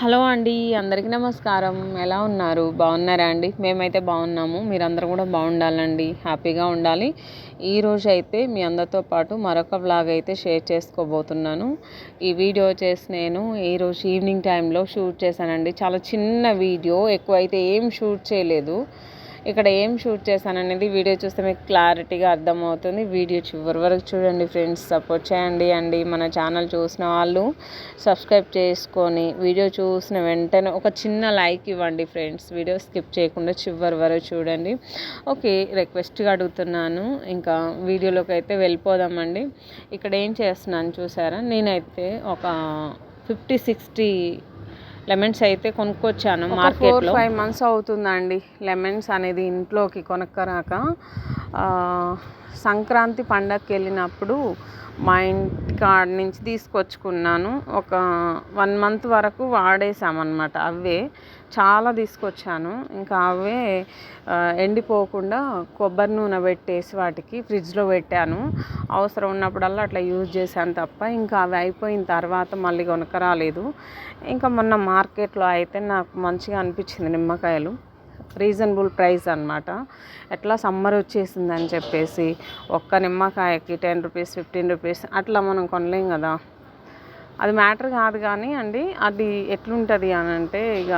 Hello అండి అందరికీ నమస్కారం. ఎలా ఉన్నారు? బాగున్నారా అండి? మేమైతే బాగున్నాము. మీరందరూ కూడా బాగుండాలండి. హ్యాపీగా ఉండాలి. ఈరోజు అయితే మీ అందరితో పాటు మరొక వ్లాగ్ అయితే షేర్ చేసుకోబోతున్నాను. ఈ వీడియో వచ్చేసి నేను ఈరోజు ఈవినింగ్ టైంలో షూట్ చేశానండి. చాలా చిన్న వీడియో ఎక్కువ అయితే ఏం షూట్ చేయలేదు. ఇక్కడ ఏం షూట్ చేశాను అనేది వీడియో చూస్తే మీకు క్లారిటీగా అర్థమవుతుంది. వీడియో చివరి వరకు చూడండి ఫ్రెండ్స్. సపోర్ట్ చేయండి అండి. మన ఛానల్ చూసిన వాళ్ళు సబ్స్క్రైబ్ చేసుకొని వీడియో చూసిన వెంటనే ఒక చిన్న లైక్ ఇవ్వండి ఫ్రెండ్స్. వీడియో స్కిప్ చేయకుండా చివరి వరకు చూడండి. ఓకే రిక్వెస్ట్గా అడుగుతున్నాను. ఇంకా వీడియోలోకి అయితే వెళ్ళిపోదామండి. ఇక్కడ ఏం చేస్తున్నాను చూసారా? నేనైతే ఒక ఫిఫ్టీ సిక్స్టీ లెమన్స్ అయితే కొనుక్కొచ్చాను మార్కెట్లో. ఫైవ్ మంత్స్ అవుతుందండి లెమన్స్ అనేది ఇంట్లోకి కొనుక్కరాక. సంక్రాంతి పండగకి వెళ్ళినప్పుడు మా ఇంటి కాడ నుంచి తీసుకొచ్చుకున్నాను. ఒక వన్ మంత్ వరకు వాడేసామన్నమాట అవే. చాలా తీసుకొచ్చాను. ఇంకా అవే ఎండిపోకుండా కొబ్బరి నూనె పెట్టేసి వాటికి ఫ్రిడ్జ్లో పెట్టాను. అవసరం ఉన్నప్పుడల్లా అట్లా యూజ్ చేశాను తప్ప ఇంకా అవి అయిపోయిన తర్వాత మళ్ళీ కొనకరాలేదు. ఇంకా మొన్న మార్కెట్లో అయితే నాకు మంచిగా అనిపించింది నిమ్మకాయలు. రీజనబుల్ ప్రైస్ అనమాట ఎట్లా సమ్మర్ వచ్చేసిందని చెప్పేసి ఒక్క నిమ్మకాయకి టెన్ రూపీస్ ఫిఫ్టీన్ రూపీస్ అట్లా మనం కొనలేం కదా. అది మ్యాటర్ కాదు కానీ అండి అది ఎట్లుంటుంది అని అంటే ఇక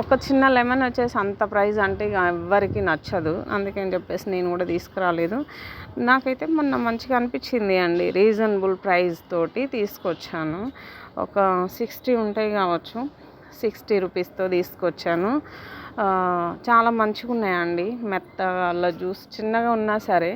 ఒక చిన్న లెమన్ వచ్చేసి అంత ప్రైస్ అంటే ఇక ఎవ్వరికి నచ్చదు. అందుకని చెప్పేసి నేను కూడా తీసుకురాలేదు. నాకైతే మొన్న మంచిగా అనిపించింది అండి రీజనబుల్ ప్రైస్ తోటి తీసుకొచ్చాను. ఒక సిక్స్టీ ఉంటాయి కావచ్చు సిక్స్టీ రూపీస్తో తీసుకొచ్చాను. చాలా మంచిగా ఉన్నాయండి మెత్తగా జ్యూస్ చిన్నగా ఉన్నా సరే.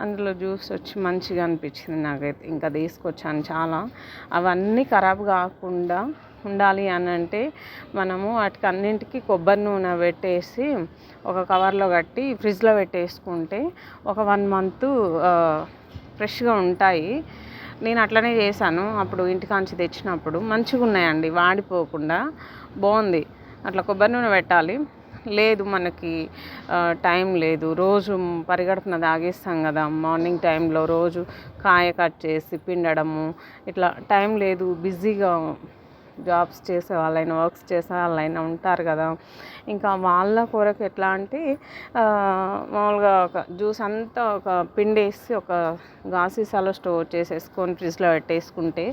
అందులో జ్యూస్ వచ్చి మంచిగా అనిపించింది నాకైతే. ఇంకా తీసుకొచ్చాను చాలా. అవన్నీ ఖరాబ్ కాకుండా ఉండాలి అని అంటే మనము వాటికి అన్నింటికి కొబ్బరి నూనె పెట్టేసి ఒక కవర్లో కట్టి ఫ్రిడ్జ్లో పెట్టేసుకుంటే ఒక వన్ మంత్ ఫ్రెష్గా ఉంటాయి. నేను అట్లనే చేశాను అప్పుడు ఇంటికాంచి తెచ్చినప్పుడు. మంచిగా ఉన్నాయండి వాడిపోకుండా. బాగుంది. అట్లా కొబ్బరి నూనె పెట్టాలి. లేదు మనకి టైం లేదు. రోజు పరిగడుపున తాగేస్తాం కదా మార్నింగ్ టైంలో రోజు కాయ కట్ చేసి పిండడము ఇట్లా టైం లేదు బిజీగా జాబ్స్ చేసే వాళ్ళైనా వర్క్స్ చేసే వాళ్ళైనా ఉంటారు కదా. ఇంకా వాళ్ళ కొరకు ఎట్లా అంటే మామూలుగా ఒక జ్యూస్ అంతా ఒక పిండి వేసి ఒక గాసీసాలో స్టోర్ చేసేసుకొని ఫ్రిడ్జ్లో పెట్టేసుకుంటే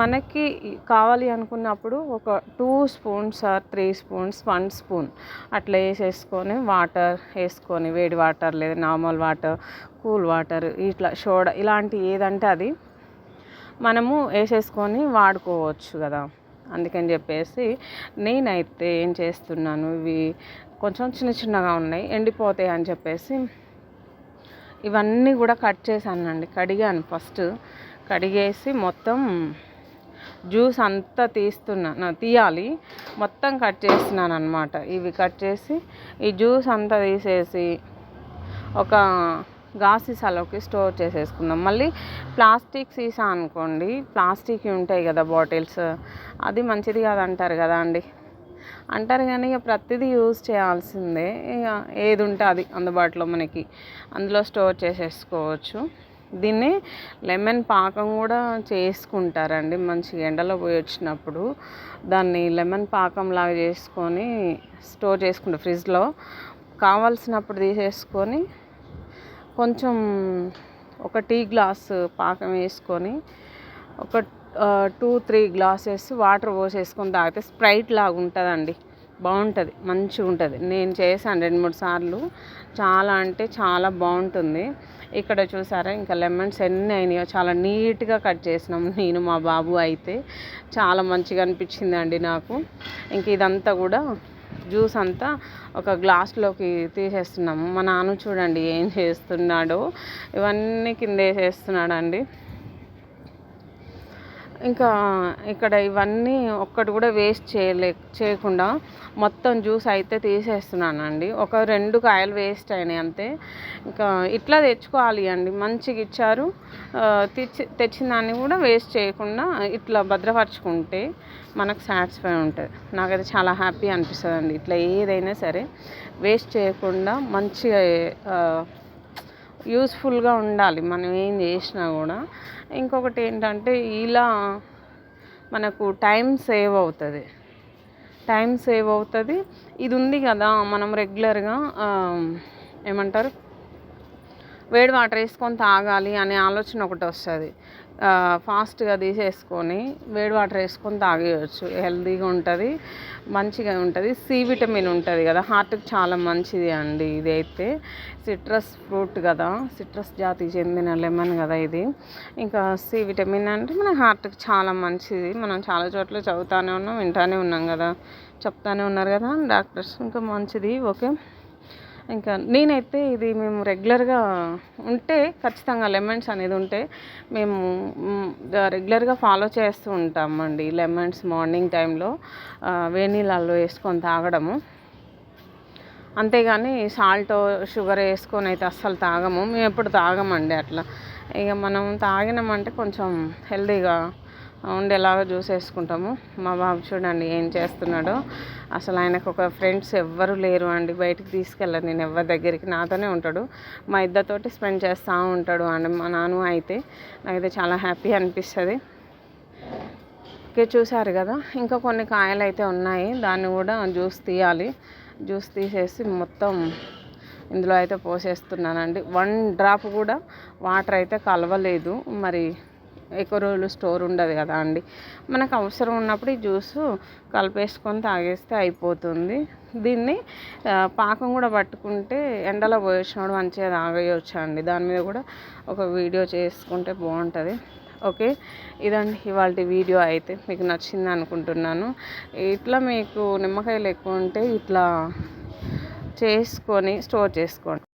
మనకి కావాలి అనుకున్నప్పుడు ఒక two spoons or three spoons one spoon అట్లా వేసేసుకొని వాటర్ వేసుకొని వేడి వాటర్ లేదా నార్మల్ వాటర్ కూల్ వాటర్ ఇట్లా సోడా ఇలాంటి ఏదంటే అది మనము వేసేసుకొని వాడుకోవచ్చు కదా. అందుకని చెప్పేసి నేనైతే ఏం చేస్తున్నాను ఇవి కొంచెం చిన్న చిన్నగా ఉన్నాయి ఎండిపోతాయి అని చెప్పేసి ఇవన్నీ కూడా కట్ చేశానండి కడిగాను ఫస్ట్. కడిగేసి మొత్తం జ్యూస్ అంతా తీస్తున్నా తీయాలి మొత్తం కట్ చేస్తున్నాను అనమాట ఇవి కట్ చేసి ఈ జ్యూస్ అంతా తీసేసి ఒక గాజు సీసాలోకి స్టోర్ చేసేసుకుందాం. మళ్ళీ ప్లాస్టిక్ సీసా అనుకోండి. ప్లాస్టిక్ ఉంటాయి కదా బాటిల్స్. అది మంచిది కాదంటారు కదా అండి? అంటారు కానీ ఇక ప్రతిదీ యూజ్ చేయాల్సిందే. ఇక ఏది ఉంటే అది అందుబాటులో మనకి అందులో స్టోర్ చేసేసుకోవచ్చు. దీన్ని లెమన్ పాకం కూడా చేసుకుంటారండి. మంచి ఎండలో పోయి వచ్చినప్పుడు దాన్ని లెమన్ పాకం లాగా చేసుకొని స్టోర్ చేసుకుంటారు. ఫ్రిడ్జ్లో కావాల్సినప్పుడు తీసేసుకొని కొంచెం ఒక టీ గ్లాస్ పాకం వేసుకొని ఒక టూ త్రీ గ్లాసెస్ వాటర్ పోసేసుకొని తాగితే స్ప్రైట్ లాగా ఉంటుందండి. బాగుంటుంది మంచిగా ఉంటుంది. నేను చేశాను రెండు మూడు సార్లు. చాలా అంటే చాలా బాగుంటుంది. ఇక్కడ చూసారా ఇంకా లెమన్స్ ఎన్ని అయినాయో చాలా నీట్గా కట్ చేసినాం నేను మా బాబు అయితే. చాలా మంచిగా అనిపించింది అండి నాకు. ఇంక ఇదంతా కూడా జ్యూస్ అంతా ఒక గ్లాస్లోకి తీసేస్తున్నాము. మా నాన్న చూడండి ఏం చేస్తున్నాడో. ఇవన్నీ కింద వేసేస్తున్నాడండి. ఇంకా ఇక్కడ ఇవన్నీ ఒక్కటి కూడా వేస్ట్ చేయలే చేయకుండా మొత్తం జ్యూస్ అయితే తీసేస్తున్నానండి. ఒక రెండు కాయలు వేస్ట్ అయినాయి అంతే. ఇంకా ఇట్లా తెచ్చుకోవాలి అండి. మంచిగా ఇచ్చారు. తెచ్చి తెచ్చిన దాన్ని కూడా వేస్ట్ చేయకుండా ఇట్లా భద్రపరచుకుంటే మనకు సాటిస్ఫై ఉంటుంది. నాకైతే చాలా హ్యాపీ అనిపిస్తుంది అండి ఇట్లా ఏదైనా సరే వేస్ట్ చేయకుండా మంచిగా యూస్ఫుల్గా ఉండాలి. మనం ఏం చేసినా కూడా. ఇంకొకటి ఏంటంటే ఇలా మనకు టైం సేవ్ అవుతుంది. టైం సేవ్ అవుతుంది. ఇది ఉంది కదా మనం రెగ్యులర్గా ఏమంటారు? వేడి వాటర్ వేసుకొని తాగాలి అనే ఆలోచన ఒకటి వస్తుంది. ఫాస్ట్గా తీసేసుకొని వేడి వాటర్ వేసుకొని తాగేయచ్చు. హెల్తీగా ఉంటుంది మంచిగా ఉంటుంది. సి విటమిన్ ఉంటుంది కదా హార్ట్కి చాలా మంచిది అండి ఇది అయితే సిట్రస్ ఫ్రూట్ కదా సిట్రస్ జాతికి చెందిన లెమన్ కదా ఇది. ఇంకా సి విటమిన్ అంటే మన హార్ట్కి చాలా మంచిది. మనం చాలా చోట్ల చదువుతానే ఉన్నాం వింటానే ఉన్నాం కదా. చెప్తానే ఉన్నారు కదా డాక్టర్స్ ఇంకా మంచిది. ఓకే. ఇంకా నేనైతే ఇది మేము రెగ్యులర్గా ఉంటే ఖచ్చితంగా లెమన్స్ అనేది ఉంటే మేము రెగ్యులర్గా ఫాలో చేస్తూ ఉంటామండి లెమన్స్ మార్నింగ్ టైంలో వేణీళ్ళల్లో వేసుకొని తాగడము. అంతేగాని సాల్ట్ షుగర్ వేసుకొని అయితే అస్సలు తాగము. మేము ఎప్పుడు తాగమండి అట్లా. ఇక మనం తాగినామంటే కొంచెం హెల్దీగా ఉండేలాగా జ్యూస్ వేసుకుంటాము. మా బాబు చూడండి ఏం చేస్తున్నాడో. అసలు ఆయనకు ఒక ఫ్రెండ్స్ ఎవ్వరు లేరు అండి. బయటికి తీసుకెళ్ళను నేను ఎవరి దగ్గరికి నాతోనే ఉంటాడు. మా ఇద్దరితోటి స్పెండ్ చేస్తూ ఉంటాడు అండి. మా నాన్న అయితే నాకైతే చాలా హ్యాపీ అనిపిస్తుంది. ఓకే చూసారు కదా? ఇంకా కొన్ని కాయలు అయితే ఉన్నాయి. దాన్ని కూడా జ్యూస్ తీయాలి. జ్యూస్ తీసేసి మొత్తం ఇందులో అయితే పోసేస్తున్నానండి. వన్ డ్రాప్ కూడా వాటర్ అయితే కలవలేదు. మరి ఎక్కువ రోజులు స్టోర్ ఉండదు కదా అండి. మనకు అవసరం ఉన్నప్పుడు ఈ జ్యూసు కలిపేసుకొని తాగేస్తే అయిపోతుంది. దీన్ని పాకం కూడా పట్టుకుంటే ఎండలో పోయేసినప్పుడు మంచిగా తాగేయచ్చు అండి దాని మీద కూడా ఒక వీడియో చేసుకుంటే బాగుంటుంది. ఓకే? ఇదండి ఇవాళ వీడియో అయితే. మీకు నచ్చింది అనుకుంటున్నాను. ఇట్లా మీకు నిమ్మకాయలు ఎక్కువ ఉంటే ఇట్లా చేసుకొని స్టోర్ చేసుకోండి.